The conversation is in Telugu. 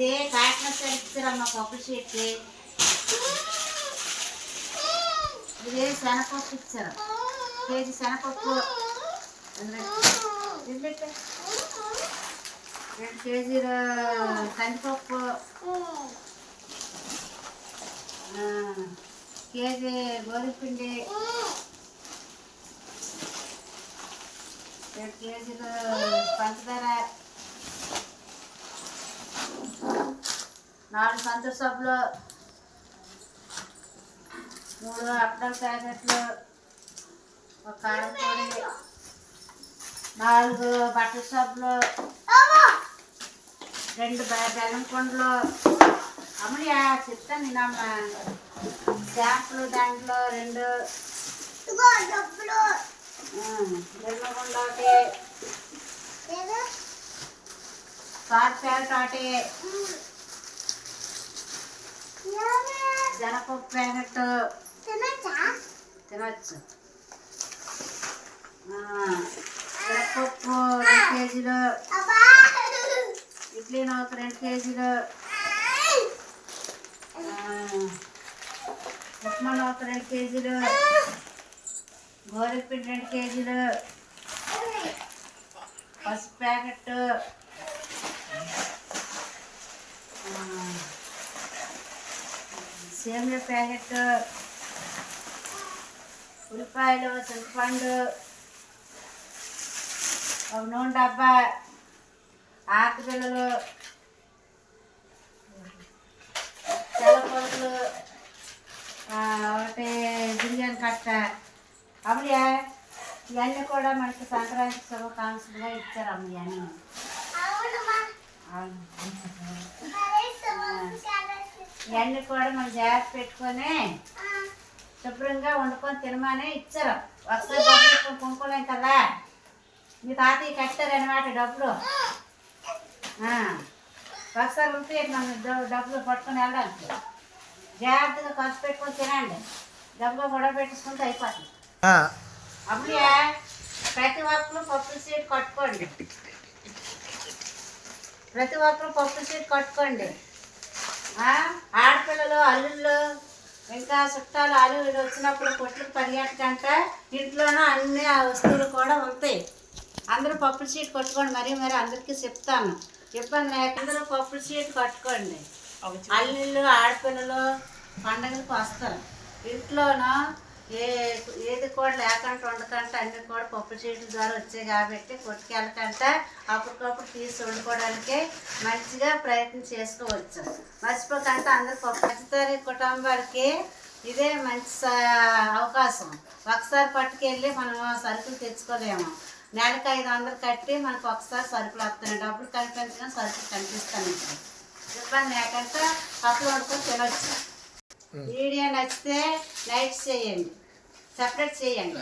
ఇది కాకినాడ ఇచ్చారమ్మ పప్పు షీట్కి ఇది శనగపప్పు ఇచ్చారు. కేజీ శనగపప్పు రెండు కేజీలు కందిపప్పు. కేజీ గోధుమపిండి. రెండు కేజీలు పంచదార. నాలుగు సంతూర్ సబ్బులు మూడు అప్పడాల ప్యాకెట్లు ఒక కారం పొడి నాలుగు బట్టల సబ్బులు రెండు బెల్లం కొండలు. అమ్మయ్య చెప్తాను నేనమ్మ షాంపులు దాంట్లో రెండు. బెల్లం కొండ ఒకటి. సాట్ ప్యాకెట్ ఒకటి. శనగపప్పు ప్యాకెట్ తినచ్చు? శనగపప్పు రెండు కేజీలు. ఇడ్లీ ఒక రెండు కేజీలు. ఉప్మా ఒక రెండు కేజీలు. గోధుమ పిండి రెండు కేజీలు. పసుపు ప్యాకెట్. సేమియా ప్యాకెట్ ఉల్లిపాయలు చింతపండు ఒక నూనె డబ్బా ఆకు పిల్లలు తెల్లపొరలు ఒకటి బిర్యానీ కట్ట. అమ్మయ్య ఇవన్నీ కూడా మనకి సంక్రాంతి శుభాకాంక్షలుగా ఇచ్చారు అమ్మయ్య అన్నీ అవును. ఇవన్నీ కూడా మనం జాగ్రత్త పెట్టుకొని శుభ్రంగా వండుకొని తినమని ఇచ్చారు. ఒకసారి డబ్బులు కొనుక్కోలేం కదా మీ తాతయ్య కట్టారనమాట డబ్బులు. ఒకసారి ఉంటే మనం డబ్బులు పట్టుకొని వెళ్ళడానికి. జాగ్రత్తగా ఖర్చు పెట్టుకొని తినండి. డబ్బులు గొడవ పెట్టేసుకుంటే అయిపోతుంది. అప్పుడు ప్రతి ఒక్కరు పప్పు సీట్ కట్టుకోండి. ప్రతి ఒక్కరు పప్పు సీట్ కట్టుకోండి. ఆడపిల్లలు అల్లుళ్ళు ఇంకా చుట్టాలు అల్లుళ్ళు వచ్చినప్పుడు కొట్లకు పరిగెట్టకంట ఇంట్లోనూ అన్ని ఆ వస్తువులు కూడా ఉంటాయి. అందరూ పప్పుల సీట్ కట్టుకోండి మరీ మరి అందరికీ చెప్తాను. ఇబ్బంది లేక అందరూ పప్పుల సీట్ కట్టుకోండి. అల్లుళ్ళు ఆడపిల్లలు పండగలకు వస్తారు. ఇంట్లోనూ ఏ ఏది కూడా లేకుండా ఉండకంటే అన్ని కూడా పప్పు చీట్ల ద్వారా వచ్చాయి కాబట్టి కొట్టుకెళ్ళకంటే అప్పటికప్పుడు తీసి వండుకోవడానికి మంచిగా ప్రయత్నం చేసుకోవచ్చు. మర్చిపోకంటే అందరు పప్పు కుటుంబాలకి ఇదే మంచి అవకాశం. ఒకసారి పట్టుకెళ్ళి మనం సరుకులు తెచ్చుకోలేము. నెలకు ఐదు వందలు కట్టి మనకు ఒకసారి సరుకులు వస్తున్నాయి డబ్బులు కనిపించిన సరుకులు కనిపిస్తాను ఇబ్బంది లేకుండా అప్పుడు వండుకొని తినొచ్చు. వీడియో నచ్చితే లైక్ చేయండి. సపరేట్ చేయండి.